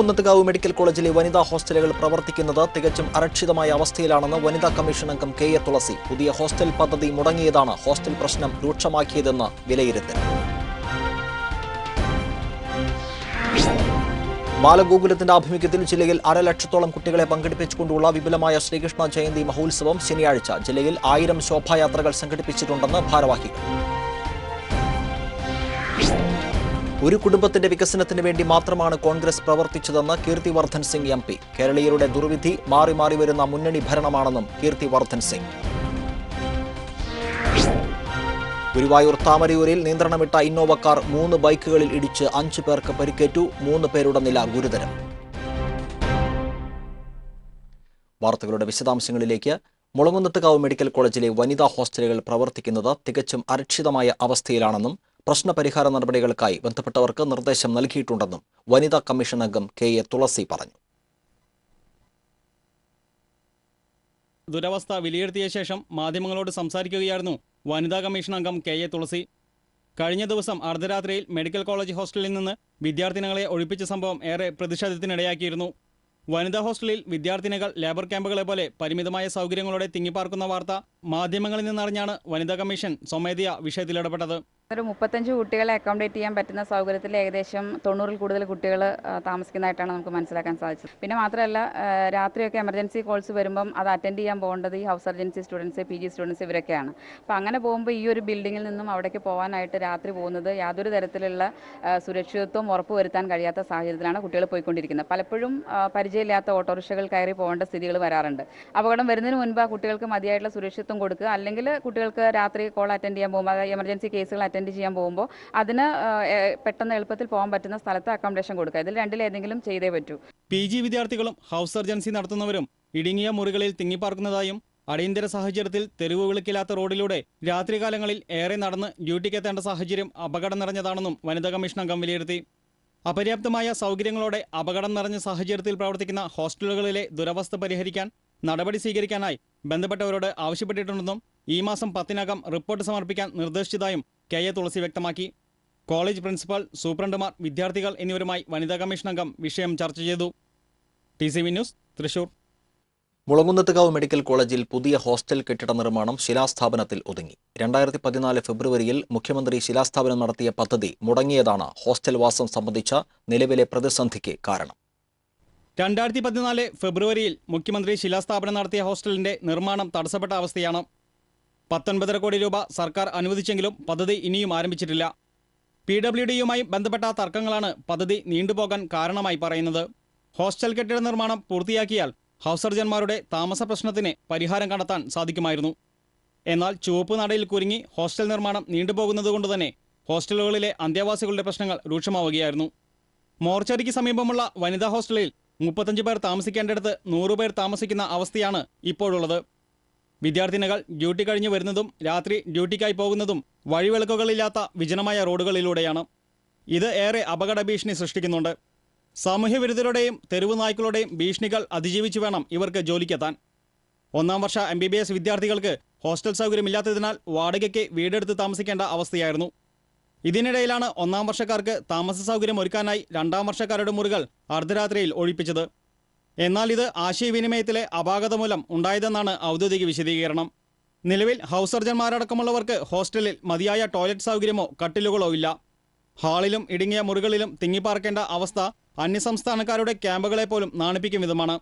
Mulankunnathukavu medical കോളേജിലെ വനിതാ ഹോസ്റ്റലുകൾ പ്രവർത്തിക്കുന്നത് തികച്ചും അരക്ഷിതമായ അവസ്ഥയിലാണെന്ന് വനിതാ കമ്മീഷൻ അംഗം കെ എ തുളസി. പുതിയ ഹോസ്റ്റൽ പദ്ധതി മുടങ്ങിയതാണ് ഹോസ്റ്റൽ പ്രശ്നം രൂക്ഷമാക്കിയതെന്ന് വിലയിരുത്തൽ. ബാലഗോകുലത്തിന്റെ ആഭിമുഖ്യത്തിൽ ജില്ലയിൽ അരലക്ഷത്തോളം കുട്ടികളെ പങ്കെടുപ്പിച്ചുകൊണ്ടുള്ള വിപുലമായ ശ്രീകൃഷ്ണ ജയന്തി മഹോത്സവം ശനിയാഴ്ച. ജില്ലയിൽ ആയിരം ശോഭായാത്രകൾ സംഘടിപ്പിച്ചിട്ടുണ്ടെന്ന് ഭാരവാഹികൾ. ഒരു കുടുംബത്തിന്റെ വികസനത്തിന് വേണ്ടി മാത്രമാണ് കോൺഗ്രസ് പ്രവർത്തിച്ചതെന്ന് കീർത്തിവർദ്ധൻ സിംഗ് എം പി. കേരളീയരുടെ ദുർവിധി മാറി മാറി വരുന്ന മുന്നണി ഭരണമാണെന്നും കീർത്തിവർദ്ധൻ സിംഗ്. ഗുരുവായൂർ താമരയൂരിൽ നിയന്ത്രണമിട്ട ഇന്നോവ കാർ മൂന്ന് ബൈക്കുകളിൽ ഇടിച്ച് അഞ്ചു പേർക്ക് പരിക്കേറ്റു മൂന്ന് പേരുടെ നില ഗുരുതരം. വാർത്തകളുടെ വിശദാംശങ്ങളിലേക്ക്. മുളങ്കുന്നത്തുകാവ് മെഡിക്കൽ കോളേജിലെ വനിതാ ഹോസ്റ്റലുകൾ പ്രവർത്തിക്കുന്നത് തികച്ചും അരക്ഷിതമായ അവസ്ഥയിലാണെന്നും പ്രശ്നപരിഹാര നടപടികൾക്കായി ബന്ധപ്പെട്ടവർക്ക് നിർദ്ദേശം നൽകിയിട്ടുണ്ടെന്നും വനിതാ കമ്മീഷൻ അംഗം കെ എ തുളസി പറഞ്ഞു. ദുരവസ്ഥ വിലയിരുത്തിയ ശേഷം മാധ്യമങ്ങളോട് സംസാരിക്കുകയായിരുന്നു വനിതാ കമ്മീഷൻ അംഗം കെ എ തുളസി. കഴിഞ്ഞ ദിവസം അർദ്ധരാത്രിയിൽ മെഡിക്കൽ കോളേജ് ഹോസ്റ്റലിൽ നിന്ന് വിദ്യാർത്ഥിനികളെ ഒഴിപ്പിച്ച സംഭവം ഏറെ പ്രതിഷേധത്തിനിടയാക്കിയിരുന്നു. വനിതാ ഹോസ്റ്റലിൽ വിദ്യാർത്ഥിനികൾ ലേബർ ക്യാമ്പുകളെ പോലെ പരിമിതമായ സൗകര്യങ്ങളോടെ തിങ്ങിപ്പാർക്കുന്ന വാർത്ത മാധ്യമങ്ങളിൽ നിന്നറിഞ്ഞാണ് വനിതാ കമ്മീഷൻ സ്വമേധയാ വിഷയത്തിൽ ഇടപെട്ടത്. ഒരു മുപ്പത്തഞ്ച് കുട്ടികളെ അക്കോമഡേറ്റ് ചെയ്യാൻ പറ്റുന്ന സൗകര്യത്തിൽ ഏകദേശം തൊണ്ണൂറിൽ കൂടുതൽ കുട്ടികൾ താമസിക്കുന്നതായിട്ടാണ് നമുക്ക് മനസ്സിലാക്കാൻ സാധിച്ചത്. പിന്നെ മാത്രമല്ല രാത്രിയൊക്കെ എമർജൻസി കോൾസ് വരുമ്പം അത് അറ്റൻഡ് ചെയ്യാൻ പോകേണ്ടത് ഈ house surgency students P G students ഇവരൊക്കെയാണ്. അപ്പോൾ അങ്ങനെ പോകുമ്പോൾ ഈ ഒരു ബിൽഡിങ്ങിൽ നിന്നും അവിടേക്ക് പോകാനായിട്ട് രാത്രി പോകുന്നത് യാതൊരു തരത്തിലുള്ള സുരക്ഷിതത്വം ഉറപ്പ് വരുത്താൻ കഴിയാത്ത സാഹചര്യത്തിലാണ് കുട്ടികൾ പോയിക്കൊണ്ടിരിക്കുന്നത്. പലപ്പോഴും പരിചയമില്ലാത്ത ഓട്ടോറിക്ഷകൾ കയറി പോകേണ്ട സ്ഥിതികൾ വരാറുണ്ട്. അപകടം വരുന്നതിന് മുൻപ് ആ കുട്ടികൾക്ക് മതിയായിട്ടുള്ള സുരക്ഷിതത്വം കൊടുക്കുക അല്ലെങ്കിൽ കുട്ടികൾക്ക് രാത്രി കോൾ അറ്റൻഡ് ചെയ്യാൻ പോകുമ്പോൾ എമർജൻസി കേസുകൾ അറ്റൻഡ് ചെയ്യാൻ പോകുമ്പോൾ അതിന് പെട്ടെന്ന് എളുപ്പത്തിൽ പോകാൻ പറ്റുന്ന സ്ഥലത്ത് അക്കോമഡേഷൻ കൊടുക്കുക. ഇതിൽ രണ്ടിലേതെങ്കിലും ചെയ്തേ പറ്റൂ. പി ജി വിദ്യാർത്ഥികളും ഹൗസ് സർജൻസി നടത്തുന്നവരും ഇടുങ്ങിയ മുറികളിൽ തിങ്ങിപ്പാർക്കുന്നതായും അടിയന്തര സാഹചര്യത്തിൽ തെരുവ് വിളിക്കില്ലാത്ത റോഡിലൂടെ രാത്രികാലങ്ങളിൽ ഏറെ നടന്ന് ഡ്യൂട്ടിക്കെത്തേണ്ട സാഹചര്യം അപകടം നിറഞ്ഞതാണെന്നും വനിതാ കമ്മീഷൻ അംഗം വിലയിരുത്തി. അപര്യാപ്തമായ സൗകര്യങ്ങളോടെ അപകടം നിറഞ്ഞ സാഹചര്യത്തിൽ പ്രവർത്തിക്കുന്ന ഹോസ്റ്റലുകളിലെ ദുരവസ്ഥ പരിഹരിക്കാൻ നടപടി സ്വീകരിക്കാനായി ബന്ധപ്പെട്ടവരോട് ആവശ്യപ്പെട്ടിട്ടുണ്ടെന്നും ഈ മാസം പത്തിനകം റിപ്പോർട്ട് സമർപ്പിക്കാൻ നിർദ്ദേശിച്ചതായും കെ എ തുളസി വ്യക്തമാക്കി. കോളേജ് പ്രിൻസിപ്പൽ സൂപ്രണ്ടുമാർ വിദ്യാർത്ഥികൾ എന്നിവരുമായി വനിതാ കമ്മീഷൻ അംഗം വിഷയം ചർച്ച ചെയ്തു. T C V news Thrissur. Mulankunnathukavu medical കോളേജിൽ പുതിയ ഹോസ്റ്റൽ കെട്ടിട നിർമ്മാണം ശിലാസ്ഥാപനത്തിൽ ഒതുങ്ങി. രണ്ടായിരത്തി പതിനാല് ഫെബ്രുവരിയിൽ മുഖ്യമന്ത്രി ശിലാസ്ഥാപനം നടത്തിയ പദ്ധതി മുടങ്ങിയതാണ് ഹോസ്റ്റൽ വാസം സംബന്ധിച്ച നിലവിലെ പ്രതിസന്ധിക്ക് കാരണം. രണ്ടായിരത്തി പതിനാല് ഫെബ്രുവരിയിൽ മുഖ്യമന്ത്രി ശിലാസ്ഥാപനം നടത്തിയ ഹോസ്റ്റലിന്റെ നിർമ്മാണം തടസ്സപ്പെട്ട അവസ്ഥയാണ് പത്തൊൻപതര കോടി രൂപ സർക്കാർ അനുവദിച്ചെങ്കിലും പദ്ധതി ഇനിയും ആരംഭിച്ചിട്ടില്ല. പി ഡബ്ല്യു ഡിയുമായി ബന്ധപ്പെട്ട തർക്കങ്ങളാണ് പദ്ധതി നീണ്ടുപോകാൻ കാരണമായി പറയുന്നത്. ഹോസ്റ്റൽ കെട്ടിട നിർമ്മാണം പൂർത്തിയാക്കിയാൽ ഹൗസ് സർജന്മാരുടെ താമസ പ്രശ്നത്തിന് പരിഹാരം കണ്ടെത്താൻ സാധിക്കുമായിരുന്നു. എന്നാൽ ചുവപ്പ് നടയിൽ കുരുങ്ങി ഹോസ്റ്റൽ നിർമ്മാണം നീണ്ടുപോകുന്നതുകൊണ്ട് തന്നെ ഹോസ്റ്റലുകളിലെ അന്തേവാസികളുടെ പ്രശ്നങ്ങൾ രൂക്ഷമാവുകയായിരുന്നു. മോർച്ചറിക്ക് സമീപമുള്ള വനിതാ ഹോസ്റ്റലിൽ മുപ്പത്തഞ്ച് പേർ താമസിക്കേണ്ടിടത്ത് നൂറുപേർ താമസിക്കുന്ന അവസ്ഥയാണ് ഇപ്പോഴുള്ളത്. വിദ്യാർത്ഥിനികൾ ഡ്യൂട്ടി കഴിഞ്ഞ് വരുന്നതും രാത്രി ഡ്യൂട്ടിക്കായി പോകുന്നതും വഴിവിളക്കുകളില്ലാത്ത വിജനമായ റോഡുകളിലൂടെയാണ്. ഇത് ഏറെ അപകട ഭീഷണി സൃഷ്ടിക്കുന്നുണ്ട്. സാമൂഹ്യവിരുദ്ധരുടെയും തെരുവ് നായ്ക്കളുടെയും ഭീഷണികൾ അതിജീവിച്ചു വേണം ഇവർക്ക് ജോലിക്കെത്താൻ. ഒന്നാം വർഷ എം ബി ബി എസ് വിദ്യാർത്ഥികൾക്ക് ഹോസ്റ്റൽ സൗകര്യമില്ലാത്തതിനാൽ വാടകയ്ക്ക് വീടെടുത്ത് താമസിക്കേണ്ട അവസ്ഥയായിരുന്നു. ഇതിനിടയിലാണ് ഒന്നാം വർഷക്കാർക്ക് താമസ സൗകര്യം ഒരുക്കാനായി രണ്ടാം വർഷക്കാരുടെ മുറികൾ അർദ്ധരാത്രിയിൽ ഒഴിപ്പിച്ചത്. എന്നാൽ ഇത് ആശയവിനിമയത്തിലെ അപാകത മൂലം ഉണ്ടായതെന്നാണ് ഔദ്യോഗിക വിശദീകരണം. നിലവിൽ ഹൗസ് സർജന്മാരടക്കമുള്ളവർക്ക് ഹോസ്റ്റലിൽ മതിയായ ടോയ്ലറ്റ് സൗകര്യമോ കട്ടിലുകളോ ഇല്ല. ഹാളിലും ഇടുങ്ങിയ മുറികളിലും തിങ്ങിപ്പാർക്കേണ്ട അവസ്ഥ അന്യസംസ്ഥാനക്കാരുടെ ക്യാമ്പുകളെ പോലും നാണിപ്പിക്കും വിധമാണ്.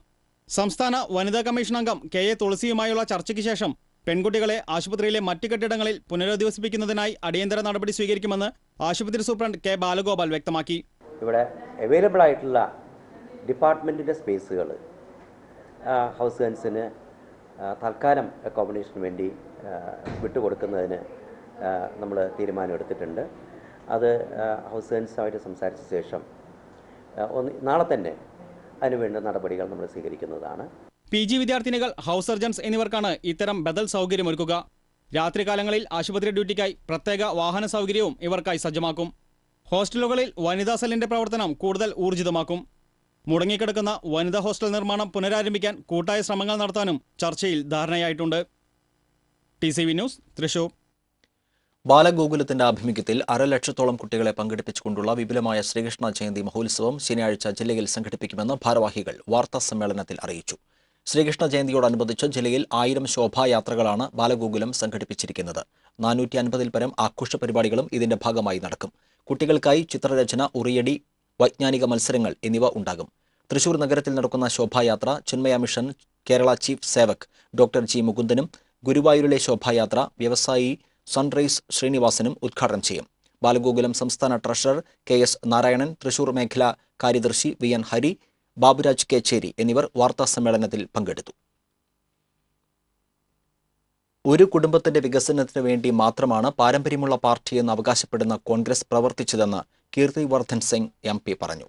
സംസ്ഥാന വനിതാ കമ്മീഷൻ അംഗം കെ എ തുളസിയുമായുള്ള ചർച്ചയ്ക്ക് ശേഷം പെൺകുട്ടികളെ ആശുപത്രിയിലെ മറ്റ് കെട്ടിടങ്ങളിൽ പുനരധിവസിപ്പിക്കുന്നതിനായി അടിയന്തര നടപടി സ്വീകരിക്കുമെന്ന് ആശുപത്രി സൂപ്രണ്ട് കെ ബാലഗോപാൽ വ്യക്തമാക്കി. ഇവിടെ അവൈലബിൾ ആയിട്ടുള്ള ഡിപ്പാർട്ട്മെന്റിന്റെ സ്പേസുകൾ ഹൗസ് ഗൺസിന് തൽക്കാലം അക്കോമഡേഷന് വേണ്ടി വിട്ടുകൊടുക്കുന്നതിന് നമ്മൾ തീരുമാനമെടുത്തിട്ടുണ്ട്. അത് ഹൗസ് ഗൺസുമായിട്ട് സംസാരിച്ച ശേഷം ഒന്ന് നാളെ തന്നെ അതിനുവേണ്ട നടപടികൾ നമ്മൾ സ്വീകരിക്കുന്നതാണ്. പി ജി വിദ്യാർത്ഥിനികൾ ഹൗസ് സർജൻസ് എന്നിവർക്കാണ് ഇത്തരം ബദൽ സൗകര്യമൊരുക്കുക. രാത്രികാലങ്ങളിൽ ആശുപത്രി ഡ്യൂട്ടിക്കായി പ്രത്യേക വാഹന സൗകര്യവും ഇവർക്കായി സജ്ജമാക്കും. ഹോസ്റ്റലുകളിൽ വനിതാ സെല്ലിന്റെ പ്രവർത്തനം കൂടുതൽ ഊർജിതമാക്കും. മുടങ്ങിക്കിടക്കുന്ന വനിതാ ഹോസ്റ്റൽ നിർമ്മാണം പുനരാരംഭിക്കാൻ കൂട്ടായ ശ്രമങ്ങൾ നടത്താനും ചർച്ചയിൽ ധാരണയായിട്ടുണ്ട്. T C V news Thrissur. ബാലഗോകുലത്തിന്റെ ആഭിമുഖ്യത്തിൽ അരലക്ഷത്തോളം കുട്ടികളെ പങ്കെടുപ്പിച്ചുകൊണ്ടുള്ള വിപുലമായ ശ്രീകൃഷ്ണ ജയന്തി മഹോത്സവം ശനിയാഴ്ച ജില്ലയിൽ സംഘടിപ്പിക്കുമെന്ന് ഭാരവാഹികൾ വാർത്താ സമ്മേളനത്തിൽ അറിയിച്ചു. ശ്രീകൃഷ്ണ ജയന്തിയോടനുബന്ധിച്ച് ജില്ലയിൽ ആയിരം ശോഭായാത്രകളാണ് ബാലഗോകുലം സംഘടിപ്പിച്ചിരിക്കുന്നത്. നാനൂറ്റി അൻപതിൽ പരം ആഘോഷ പരിപാടികളും ഇതിന്റെ ഭാഗമായി നടക്കും. കുട്ടികൾക്കായി ചിത്രരചന ഉറിയടി വൈജ്ഞാനിക മത്സരങ്ങൾ എന്നിവ ഉണ്ടാകും. തൃശൂർ നഗരത്തിൽ നടക്കുന്ന ശോഭായാത്ര Chinmaya mission Kerala chief sevak doctor G മുകുന്ദനും ഗുരുവായൂരിലെ ശോഭായാത്ര വ്യവസായി സൺറൈസ് ശ്രീനിവാസനും ഉദ്ഘാടനം ചെയ്യും. ബാലഗോകുലം സംസ്ഥാന treasurer K S Narayanan Thrissur മേഖലാ കാര്യദർശി വി എൻ ഹരി ബാബുരാജ് കേച്ചേരി എന്നിവർ വാർത്താ സമ്മേളനത്തിൽ പങ്കെടുത്തു. ഒരു കുടുംബത്തിന്റെ വികസനത്തിന് വേണ്ടി മാത്രമാണ് പാരമ്പര്യമുള്ള പാർട്ടിയെന്ന് അവകാശപ്പെടുന്ന കോൺഗ്രസ് പ്രവർത്തിച്ചതെന്ന് കീർത്തി വർദ്ധൻ സിംഗ് എം പി പറഞ്ഞു.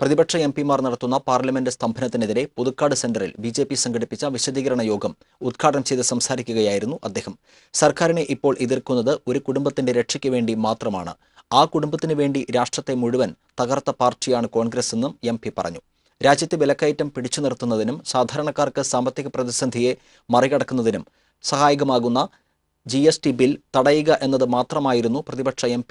പ്രതിപക്ഷ എം പിമാർ നടത്തുന്ന പാർലമെന്റ് സ്തംഭനത്തിനെതിരെ പുതുക്കാട് സെന്ററിൽ ബി ജെ പി സംഘടിപ്പിച്ച വിശദീകരണ യോഗം ഉദ്ഘാടനം ചെയ്ത് സംസാരിക്കുകയായിരുന്നു അദ്ദേഹം. സർക്കാരിനെ ഇപ്പോൾ എതിർക്കുന്നത് ഒരു കുടുംബത്തിന്റെ രക്ഷയ്ക്ക് വേണ്ടി മാത്രമാണ്. ആ കുടുംബത്തിന് വേണ്ടി രാഷ്ട്രത്തെ മുഴുവൻ തകർത്ത പാർട്ടിയാണ് കോൺഗ്രസ് എന്നും എം പി പറഞ്ഞു. രാജ്യത്തെ വിലക്കയറ്റം പിടിച്ചു നിർത്തുന്നതിനും സാധാരണക്കാർക്ക് സാമ്പത്തിക പ്രതിസന്ധിയെ മറികടക്കുന്നതിനും സഹായകമാകുന്ന ജി ബിൽ തടയുക എന്നത് മാത്രമായിരുന്നു പ്രതിപക്ഷ എം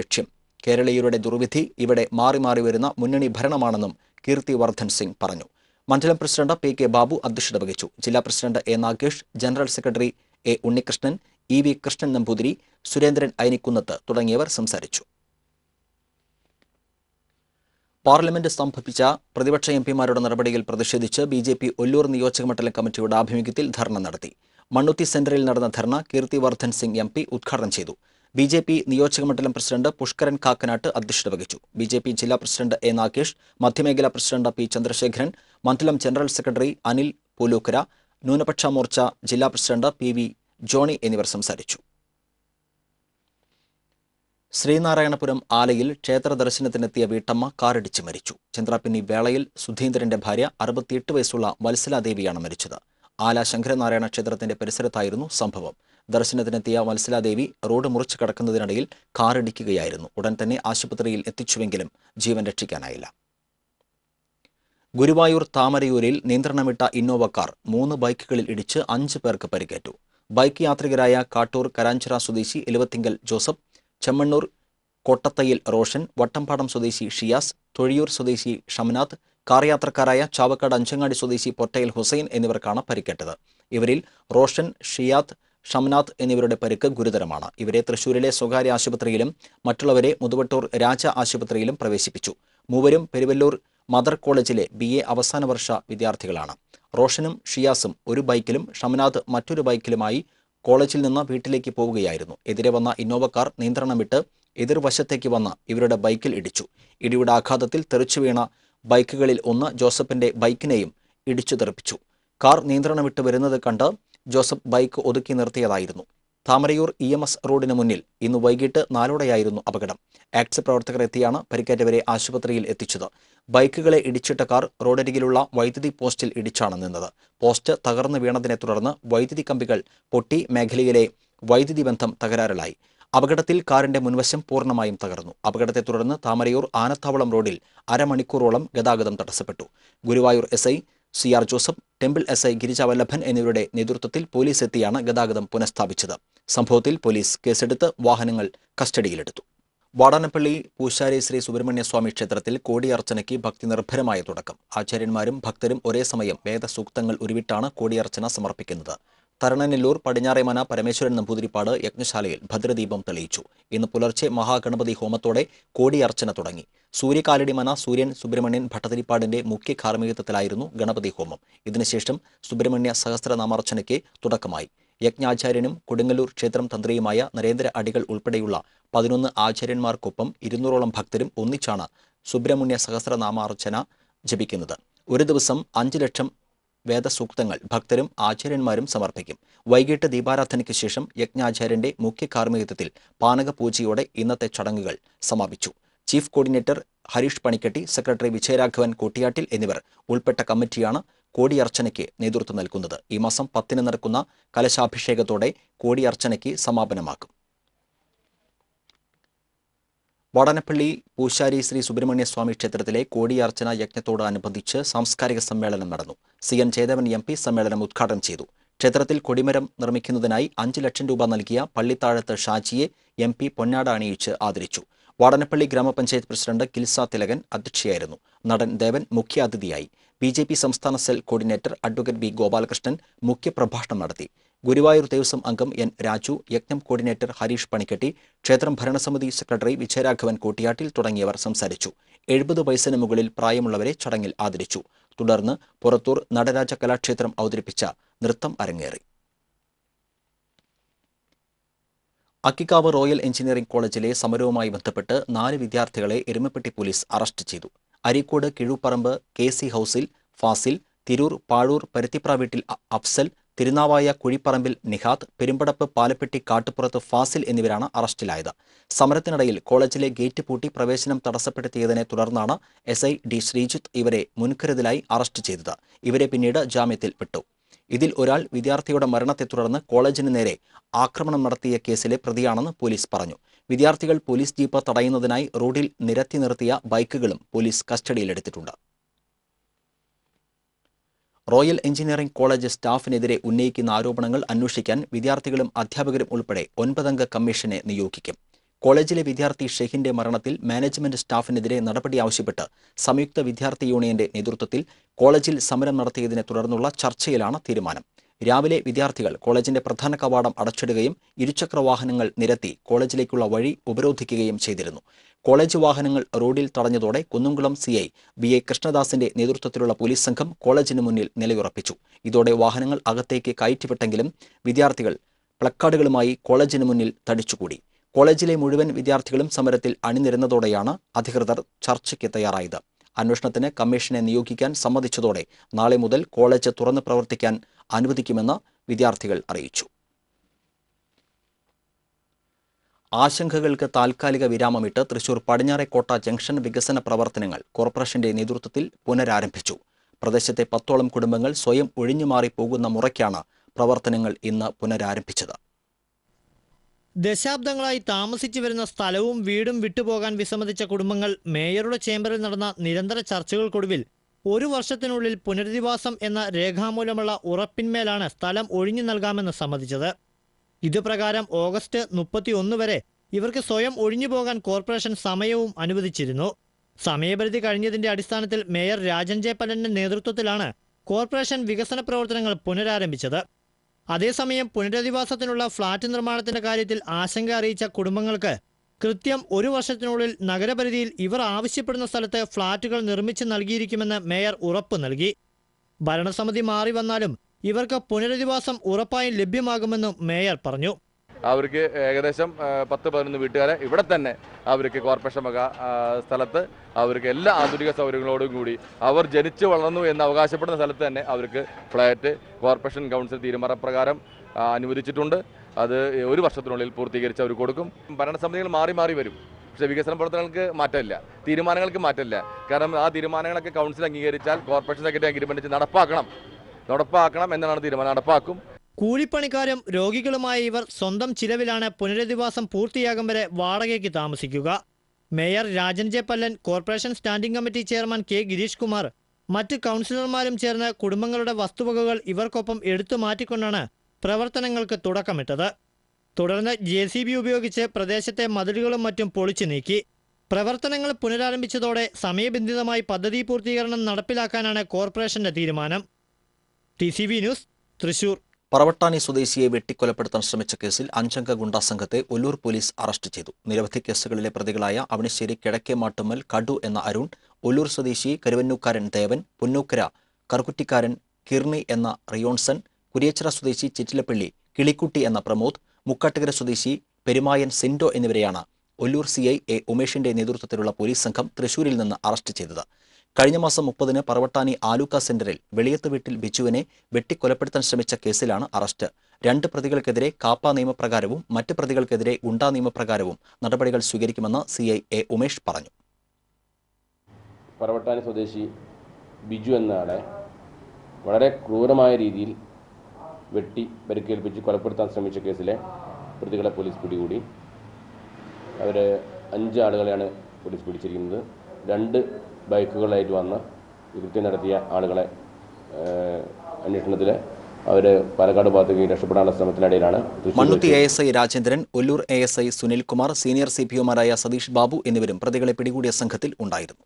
ലക്ഷ്യം. കേരളീയരുടെ ദുർവിധി ഇവിടെ മാറി മാറി വരുന്ന മുന്നണി ഭരണമാണെന്നും കീർത്തി വർദ്ധൻ സിംഗ് പറഞ്ഞു. മണ്ഡലം പ്രസിഡന്റ് പി കെ ബാബു അധ്യക്ഷത വഹിച്ചു. ജില്ലാ president A Nagesh general secretary A Unnikrishnan E V Krishnan Namboothiri Surendran Ayanikkunnath തുടങ്ങിയവർ സംസാരിച്ചു. പാർലമെന്റ് സ്തംഭിപ്പിച്ച പ്രതിപക്ഷ എം പിമാരുടെ നടപടിയിൽ പ്രതിഷേധിച്ച് ബി ജെ പി ഒല്ലൂർ നിയോജകമണ്ഡലം കമ്മിറ്റിയുടെ ആഭിമുഖ്യത്തിൽ ധർണ നടത്തി. മണ്ണുത്തി സെന്ററിൽ നടന്ന ധർണ കീർത്തി വർദ്ധൻ സിംഗ് എം പി ഉദ്ഘാടനം ചെയ്തു. ബി ജെ പി നിയോജകമണ്ഡലം പ്രസിഡന്റ് പുഷ്കരൻ കാക്കനാട്ട് അധ്യക്ഷത വഹിച്ചു. ബി ജെ പി ജില്ലാ പ്രസിഡന്റ് എ നാഗേഷ് മധ്യമേഖലാ പ്രസിഡന്റ് പി ചന്ദ്രശേഖരൻ മണ്ഡലം ജനറൽ സെക്രട്ടറി അനിൽ പൂലൂക്കര ന്യൂനപക്ഷ മോർച്ച ജില്ലാ പ്രസിഡന്റ് പി വി ജോണി എന്നിവർ സംസാരിച്ചു. ശ്രീനാരായണപുരം ആലയിൽ ക്ഷേത്ര ദർശനത്തിനെത്തിയ വീട്ടമ്മ കാറിടിച്ച് മരിച്ചു. ചന്ദ്രാപ്പിന്നി വേളയിൽ സുധീന്ദ്രന്റെ ഭാര്യ അറുപത്തിയെട്ട് വയസ്സുള്ള വത്സലാദേവിയാണ് മരിച്ചത്. ആല ശങ്കരനാരായണ ക്ഷേത്രത്തിന്റെ പരിസരത്തായിരുന്നു സംഭവം. ദർശനത്തിനെത്തിയ മത്സലാദേവി റോഡ് മുറിച്ച് കടക്കുന്നതിനിടയിൽ കാറിടിക്കുകയായിരുന്നു. ഉടൻ തന്നെ ആശുപത്രിയിൽ എത്തിച്ചുവെങ്കിലും ജീവൻ രക്ഷിക്കാനായില്ല. ഗുരുവായൂർ താമരയൂരിൽ നിയന്ത്രണമിട്ട ഇന്നോവ കാർ മൂന്ന് ബൈക്കുകളിൽ ഇടിച്ച് അഞ്ച് പേർക്ക് പരിക്കേറ്റു. ബൈക്ക് യാത്രികരായ കാട്ടൂർ കരാഞ്ചിറ സ്വദേശി എലുവത്തിങ്കൽ ജോസഫ് ചെമ്മണ്ണൂർ കോട്ടത്തയിൽ റോഷൻ വട്ടംപാടം സ്വദേശി ഷിയാസ് തൊഴിയൂർ സ്വദേശി ഷംനാഥ് കാർ യാത്രക്കാരായ ചാവക്കാട് അഞ്ചങ്ങാടി സ്വദേശി പൊറ്റയിൽ ഹുസൈൻ എന്നിവർക്കാണ് പരിക്കേറ്റത്. ഇവരിൽ റോഷൻ ഷിയാത്ത് ഷംനാഥ് എന്നിവരുടെ പരിക്ക് ഗുരുതരമാണ്. ഇവരെ തൃശൂരിലെ സ്വകാര്യ ആശുപത്രിയിലും മറ്റുള്ളവരെ മുതുവട്ടൂർ രാജ ആശുപത്രിയിലും പ്രവേശിപ്പിച്ചു. മൂവരും പെരുവല്ലൂർ മദർ കോളേജിലെ ബി എ അവസാന വർഷ വിദ്യാർത്ഥികളാണ്. റോഷനും ഷിയാസും ഒരു ബൈക്കിലും ഷംനാഥ് മറ്റൊരു ബൈക്കിലുമായി കോളേജിൽ നിന്ന് വീട്ടിലേക്ക് പോവുകയായിരുന്നു. എതിരെ വന്ന ഇന്നോവ കാർ നിയന്ത്രണം വിട്ട് എതിർവശത്തേക്ക് വന്ന് ഇവരുടെ ബൈക്കിൽ ഇടിച്ചു. ഇടിയുടെ ആഘാതത്തിൽ തെറിച്ചു വീണ ബൈക്കുകളിൽ ഒന്ന് ജോസഫിന്റെ ബൈക്കിനെയും ഇടിച്ചു തെറിപ്പിച്ചു. കാർ നിയന്ത്രണം വിട്ട് വരുന്നത് കണ്ട് ജോസഫ് ബൈക്ക് ഒതുക്കി നിർത്തിയതായിരുന്നു. താമരയൂർ ഇ എം എസ് റോഡിന് മുന്നിൽ ഇന്ന് വൈകിട്ട് നാലോടെയായിരുന്നു അപകടം. ആക്സ് പ്രവർത്തകർ എത്തിയാണ് പരിക്കേറ്റവരെ ആശുപത്രിയിൽ എത്തിച്ചത്. ബൈക്കുകളെ ഇടിച്ചിട്ട കാർ റോഡരികിലുള്ള വൈദ്യുതി പോസ്റ്റിൽ ഇടിച്ചാണ് നിന്നത്. പോസ്റ്റ് തകർന്നു വീണതിനെ തുടർന്ന് വൈദ്യുതി കമ്പികൾ പൊട്ടി മേഖലയിലെ വൈദ്യുതി ബന്ധം തകരാറിലായി. അപകടത്തിൽ കാറിന്റെ മുൻവശം പൂർണമായും തകർന്നു. അപകടത്തെ തുടർന്ന് താമരയൂർ ആനത്താവളം റോഡിൽ അരമണിക്കൂറോളം ഗതാഗതം തടസ്സപ്പെട്ടു. Guruvayur S I C R Joseph temple S I Girija Vallabhan എന്നിവരുടെ നേതൃത്വത്തിൽ പോലീസ് എത്തിയാണ് ഗതാഗതം പുനഃസ്ഥാപിച്ചത്. സംഭവത്തിൽ പോലീസ് കേസെടുത്ത് വാഹനങ്ങൾ കസ്റ്റഡിയിലെടുത്തു. വാടാനപ്പള്ളി പൂശാരി ശ്രീ സുബ്രഹ്മണ്യസ്വാമി ക്ഷേത്രത്തിൽ കോടിയർച്ചനയ്ക്ക് ഭക്തി നിർഭരമായ തുടക്കം. ആചാര്യന്മാരും ഭക്തരും ഒരേ സമയം വേദസൂക്തങ്ങൾ ഉരുവിട്ടാണ് കോടിയർച്ചന സമർപ്പിക്കുന്നത്. തരണനെല്ലൂർ പടിഞ്ഞാറേമന പരമേശ്വരൻ നമ്പൂതിരിപ്പാട് യജ്ഞശാലയിൽ ഭദ്രദീപം തെളിയിച്ചു. ഇന്ന് പുലർച്ചെ മഹാഗണപതി ഹോമത്തോടെ കോടിയർച്ചന തുടങ്ങി. സൂര്യകാലടിമന സൂര്യൻ സുബ്രഹ്മണ്യൻ ഭട്ടതിരിപ്പാടിന്റെ മുഖ്യ കാർമ്മികത്വത്തിലായിരുന്നു ഗണപതി ഹോമം. ഇതിനുശേഷം സുബ്രഹ്മണ്യ സഹസ്രനാമാർച്ചനയ്ക്ക് തുടക്കമായി. യജ്ഞാചാര്യനും കൊടുങ്ങല്ലൂർ ക്ഷേത്രം തന്ത്രിയുമായ നരേന്ദ്ര അടികൾ ഉൾപ്പെടെയുള്ള പതിനൊന്ന് ആചാര്യന്മാർക്കൊപ്പം ഇരുന്നൂറോളം ഭക്തരും ഒന്നിച്ചാണ് സുബ്രഹ്മണ്യ സഹസ്രനാമാർച്ചന ജപിക്കുന്നത്. ഒരു ദിവസം അഞ്ച് ലക്ഷം വേദസൂക്തങ്ങൾ ഭക്തരും ആചാര്യന്മാരും സമർപ്പിക്കും. വൈകിട്ട് ദീപാരാധനയ്ക്ക് ശേഷം യജ്ഞാചാര്യന്റെ മുഖ്യ കാർമ്മികത്വത്തിൽ പാനകപൂജയോടെ ഇന്നത്തെ ചടങ്ങുകൾ സമാപിച്ചു. Chief coordinator Harish Panikketti secretary Vijayaraghavan Koottiyattil എന്നിവർ ഉൾപ്പെട്ട കമ്മിറ്റിയാണ് കോടിയർച്ചനയ്ക്ക് നേതൃത്വം നൽകുന്നത്. ഈ മാസം പത്തിന് നടക്കുന്ന കലശാഭിഷേകത്തോടെ കോടിയർച്ചനയ്ക്ക് സമാപനമാക്കും. വടനപ്പള്ളി പൂശാരി ശ്രീ സുബ്രഹ്മണ്യ സ്വാമി ക്ഷേത്രത്തിലെ കോടിയാർച്ചന യജ്ഞത്തോടനുബന്ധിച്ച് സാംസ്കാരിക സമ്മേളനം നടന്നു. C N Chethavan M P സമ്മേളനം ഉദ്ഘാടനം ചെയ്തു. ക്ഷേത്രത്തിൽ കൊടിമരം നിർമ്മിക്കുന്നതിനായി അഞ്ച് ലക്ഷം രൂപ നൽകിയ പള്ളിത്താഴത്ത് ഷാജിയെ എം പി പൊന്നാട അണിയിച്ച് ആദരിച്ചു. വാടനപ്പള്ളി ഗ്രാമപഞ്ചായത്ത് പ്രസിഡന്റ് കിൽസ തിലകൻ അധ്യക്ഷയായിരുന്നു. നടൻ ദേവൻ മുഖ്യാതിഥിയായി. ബി സംസ്ഥാന cell coordinator advocate B Gopalakrishnan മുഖ്യപ്രഭാഷണം നടത്തി. ഗുരുവായൂർ ദേവസ്വം അംഗം എൻ രാജു യജ്ഞം കോർഡിനേറ്റർ ഹരീഷ് പണിക്കട്ടി ക്ഷേത്രം ഭരണസമിതി സെക്രട്ടറി വിജയരാഘവൻ കൂട്ടിയാട്ടിൽ തുടങ്ങിയവർ സംസാരിച്ചു. എഴുപത് വയസ്സിന് മുകളിൽ പ്രായമുള്ളവരെ ചടങ്ങിൽ ആദരിച്ചു. തുടർന്ന് പുറത്തൂർ നടരാജ കലാക്ഷേത്രം അവതരിപ്പിച്ച നൃത്തം അരങ്ങേറി. അക്കിക്കാവ് റോയൽ എഞ്ചിനീയറിംഗ് കോളേജിലെ സമരവുമായി ബന്ധപ്പെട്ട് നാല് വിദ്യാർത്ഥികളെ എരുമപ്പെട്ടി പോലീസ് അറസ്റ്റ് ചെയ്തു. അരീക്കോട് കിഴുപ്പറമ്പ് കെ സി ഹൌസിൽ ഫാസിൽ തിരൂർ പാഴൂർ പരുത്തിപ്ര വീട്ടിൽ അഫ്സൽ തിരുനാവായ കുഴിപ്പറമ്പിൽ നിഹാത്ത് പെരുമ്പടപ്പ് പാലപ്പെട്ടി കാട്ടുപുറത്ത് ഫാസിൽ എന്നിവരാണ് അറസ്റ്റിലായത്. സമരത്തിനിടയിൽ കോളേജിലെ ഗേറ്റ് പൂട്ടി പ്രവേശനം തടസ്സപ്പെടുത്തിയതിനെ തുടർന്നാണ് എസ് ഐ ഡി ശ്രീജിത്ത് ഇവരെ മുൻകരുതലായി അറസ്റ്റ് ചെയ്തത്. ഇവരെ പിന്നീട് ജാമ്യത്തിൽ വിട്ടു. ഇതിൽ ഒരാൾ വിദ്യാർത്ഥിയുടെ മരണത്തെ തുടർന്ന് കോളേജിന് നേരെ ആക്രമണം നടത്തിയ കേസിലെ പ്രതിയാണെന്ന് പോലീസ് പറഞ്ഞു. വിദ്യാർത്ഥികൾ പോലീസ് ജീപ്പ് തടയുന്നതിനായി റോഡിൽ നിരത്തി നിർത്തിയ ബൈക്കുകളും പോലീസ് കസ്റ്റഡിയിലെടുത്തിട്ടുണ്ട്. റോയൽ എഞ്ചിനീയറിംഗ് കോളേജ് സ്റ്റാഫിനെതിരെ ഉന്നയിക്കുന്ന ആരോപണങ്ങൾ അന്വേഷിക്കാൻ വിദ്യാർത്ഥികളും അധ്യാപകരും ഉൾപ്പെടെ ഒൻപതംഗ കമ്മീഷനെ നിയോഗിക്കും. കോളേജിലെ വിദ്യാർത്ഥി ഷെഹിന്റെ മരണത്തിൽ മാനേജ്മെന്റ് സ്റ്റാഫിനെതിരെ നടപടി ആവശ്യപ്പെട്ട് സംയുക്ത വിദ്യാർത്ഥി യൂണിയന്റെ നേതൃത്വത്തിൽ കോളേജിൽ സമരം നടത്തിയതിനെ തുടർന്നുള്ള ചർച്ചയിലാണ് തീരുമാനം. രാവിലെ വിദ്യാർത്ഥികൾ കോളേജിന്റെ പ്രധാന കവാടം അടച്ചിടുകയും ഇരുചക്ര വാഹനങ്ങൾ നിരത്തി കോളേജിലേക്കുള്ള വഴി ഉപരോധിക്കുകയും ചെയ്തിരുന്നു. കോളേജ് വാഹനങ്ങൾ റോഡിൽ തടഞ്ഞതോടെ Kunnamkulam C I B A കൃഷ്ണദാസിന്റെ നേതൃത്വത്തിലുള്ള പോലീസ് സംഘം കോളേജിന് മുന്നിൽ നിലയുറപ്പിച്ചു. ഇതോടെ വാഹനങ്ങൾ അകത്തേക്ക് കയറ്റിവിട്ടെങ്കിലും വിദ്യാർത്ഥികൾ പ്ലക്കാർഡുകളുമായി കോളേജിന് മുന്നിൽ തടിച്ചുകൂടി. കോളേജിലെ മുഴുവൻ വിദ്യാർത്ഥികളും സമരത്തിൽ അണിനിരുന്നതോടെയാണ് അധികൃതർ ചർച്ചയ്ക്ക് തയ്യാറായത്. അന്വേഷണത്തിന് കമ്മീഷനെ നിയോഗിക്കാൻ സമ്മതിച്ചതോടെ നാളെ മുതൽ കോളേജ് തുറന്ന് പ്രവർത്തിക്കാൻ അനുവദിക്കുമെന്ന് വിദ്യാർത്ഥികൾ അറിയിച്ചു. ആശങ്കകൾക്ക് താൽക്കാലിക വിരാമമിട്ട് തൃശൂർ പടിഞ്ഞാറേക്കോട്ട ജംഗ്ഷൻ വികസന പ്രവർത്തനങ്ങൾ കോർപ്പറേഷന്റെ നേതൃത്വത്തിൽ പുനരാരംഭിച്ചു. പ്രദേശത്തെ പത്തോളം കുടുംബങ്ങൾ സ്വയം ഒഴിഞ്ഞുമാറി പോകുന്ന മുറയ്ക്കാണ് പ്രവർത്തനങ്ങൾ ഇന്ന് പുനരാരംഭിച്ചത്. ദശാബ്ദങ്ങളായി താമസിച്ചു വരുന്ന സ്ഥലവും വീടും വിട്ടുപോകാൻ വിസമ്മതിച്ച കുടുംബങ്ങൾ മേയറുടെ ചേംബറിൽ നടന്ന നിരന്തര ചർച്ചകൾക്കൊടുവിൽ ഒരു വർഷത്തിനുള്ളിൽ പുനരധിവാസം എന്ന രേഖാമൂലമുള്ള ഉറപ്പിന്മേലാണ് സ്ഥലം ഒഴിഞ്ഞു നൽകാമെന്ന് സമ്മതിച്ചത്. ഇതുപ്രകാരം ഓഗസ്റ്റ് മുപ്പത്തിയൊന്ന് വരെ ഇവർക്ക് സ്വയം ഒഴിഞ്ഞു പോകാൻ കോർപ്പറേഷൻ സമയവും അനുവദിച്ചിരുന്നു. സമയപരിധി കഴിഞ്ഞതിന്റെ അടിസ്ഥാനത്തിൽ മേയർ രാജൻ ജെ പലന്റെ നേതൃത്വത്തിലാണ് കോർപ്പറേഷൻ വികസന പ്രവർത്തനങ്ങൾ പുനരാരംഭിച്ചത്. അതേസമയം പുനരധിവാസത്തിനുള്ള ഫ്ളാറ്റ് നിർമ്മാണത്തിന്റെ കാര്യത്തിൽ ആശങ്ക അറിയിച്ച കുടുംബങ്ങൾക്ക് കൃത്യം ഒരു വർഷത്തിനുള്ളിൽ നഗരപരിധിയിൽ ഇവർ ആവശ്യപ്പെടുന്ന സ്ഥലത്ത് ഫ്ളാറ്റുകൾ നിർമ്മിച്ച് നൽകിയിരിക്കുമെന്ന് മേയർ ഉറപ്പ് നൽകി. ഭരണസമിതി മാറി വന്നാലും ഇവർക്ക് പുനരധിവാസം ഉറപ്പായും ലഭ്യമാകുമെന്നും മേയർ പറഞ്ഞു. അവർക്ക് ഏകദേശം പത്ത് പതിനൊന്ന് വീട്ടുകാരെ ഇവിടെ തന്നെ അവർക്ക് കോർപ്പറേഷൻ വക സ്ഥലത്ത് അവർക്ക് എല്ലാ ആധുനിക സൗകര്യങ്ങളോടും കൂടി അവർ ജനിച്ചു വളർന്നു എന്ന് അവകാശപ്പെടുന്ന സ്ഥലത്ത് തന്നെ അവർക്ക് ഫ്ലാറ്റ് കോർപ്പറേഷൻ കൗൺസിൽ തീരുമാനപ്രകാരം അനുവദിച്ചിട്ടുണ്ട്. അത് ഒരു വർഷത്തിനുള്ളിൽ പൂർത്തീകരിച്ച് അവർ കൊടുക്കും. ഭരണസമിതികൾ മാറി മാറി വരും. പക്ഷേ വികസന പ്രവർത്തനങ്ങൾക്ക് മാറ്റമില്ല. തീരുമാനങ്ങൾക്ക് മാറ്റമില്ല. കാരണം ആ തീരുമാനങ്ങളൊക്കെ കൗൺസിൽ അംഗീകരിച്ചാൽ കോർപ്പറേഷൻ സെക്രട്ടറി അഗ്രിമെന്റ് നടപ്പാക്കണം. നടപ്പാക്കണം എന്നാണ് തീരുമാനം. നടപ്പാക്കും. കൂലിപ്പണിക്കാരും രോഗികളുമായ ഇവർ സ്വന്തം ചിലവിലാണ് പുനരധിവാസം പൂർത്തിയാകും വരെ വാടകയ്ക്ക് താമസിക്കുക. Mayor Rajan J Pallan corporation standing committee chairman K Girish Kumar മറ്റ് കൗൺസിലർമാരും ചേർന്ന് കുടുംബങ്ങളുടെ വസ്തുവകകൾ ഇവർക്കൊപ്പം എടുത്തു മാറ്റിക്കൊണ്ടാണ് പ്രവർത്തനങ്ങൾക്ക് തുടക്കമിട്ടത്. തുടർന്ന് ജെ സി ബി ഉപയോഗിച്ച് പ്രദേശത്തെ മതിലുകളും മറ്റും പൊളിച്ചു നീക്കി. പ്രവർത്തനങ്ങൾ പുനരാരംഭിച്ചതോടെ സമയബന്ധിതമായി പദ്ധതി പൂർത്തീകരണം നടപ്പിലാക്കാനാണ് കോർപ്പറേഷന്റെ തീരുമാനം. T C V news Thrissur. Paravattani സ്വദേശിയെ വെട്ടിക്കൊലപ്പെടുത്താൻ ശ്രമിച്ച കേസിൽ അഞ്ചംഗ ഗുണ്ടാ സംഘത്തെ ഒല്ലൂർ പോലീസ് അറസ്റ്റ് ചെയ്തു. നിരവധി കേസുകളിലെ പ്രതികളായ അവണിശ്ശേരി കിഴക്കേ മാട്ടുമ്മൽ കടു എന്ന അരുൺ ഒല്ലൂർ സ്വദേശി കരുവന്നൂക്കാരൻ ദേവൻ പുന്നൂക്കര കറുകുറ്റിക്കാരൻ കിർണി എന്ന റിയോൺസൺ കുരിയച്ചിറ സ്വദേശി ചിറ്റിലപ്പള്ളി കിളിക്കുട്ടി എന്ന പ്രമോദ് മുക്കാട്ടുകര സ്വദേശി പെരുമായൻ സിൻഡോ എന്നിവരെയാണ് ഒല്ലൂർ സി ഐ എ ഉമേഷിന്റെ നേതൃത്വത്തിലുള്ള പോലീസ് സംഘം തൃശൂരിൽ നിന്ന് അറസ്റ്റ് ചെയ്തത്. കഴിഞ്ഞ മാസം മുപ്പതിന് പറവട്ടാനി ആലൂക്ക സെന്ററിൽ വെളിയത്ത് വീട്ടിൽ ബിജുവിനെ വെട്ടിക്കൊലപ്പെടുത്താൻ ശ്രമിച്ച കേസിലാണ് അറസ്റ്റ്. രണ്ട് പ്രതികൾക്കെതിരെ കാപ്പ നിയമപ്രകാരവും മറ്റ് പ്രതികൾക്കെതിരെ ഗുണ്ടാ നിയമപ്രകാരവും നടപടികൾ സ്വീകരിക്കുമെന്ന് സി ഐ എ ഉമേഷ് പറഞ്ഞു. പറവട്ടാനി സ്വദേശി ബിജു എന്നയാളെ വളരെ ക്രൂരമായ രീതിയിൽ വെട്ടി പരിക്കേൽപ്പിച്ച് കൊലപ്പെടുത്താൻ ശ്രമിച്ച കേസിലെ പ്രതികളെ പോലീസ് പിടികൂടി. അവർ അഞ്ച് ആളുകളെയാണ് പോലീസ് പിടിച്ചിരിക്കുന്നത്. രണ്ട് ബൈക്കുകളായിട്ട് വന്ന് കൃത്യം നടത്തിയ ആളുകളെ അന്വേഷണത്തിൽ അവർ പാലക്കാട് ഭാഗത്തേക്ക് രക്ഷപ്പെടാനുള്ള ശ്രമത്തിനിടയിലാണ്. Mannuthy A S I Rajendran Ollur A S I Sunilkumar senior C P ഒമാരായ Satheesh Babu എന്നിവരും പ്രതികളെ പിടികൂടിയ സംഘത്തിൽ ഉണ്ടായിരുന്നു.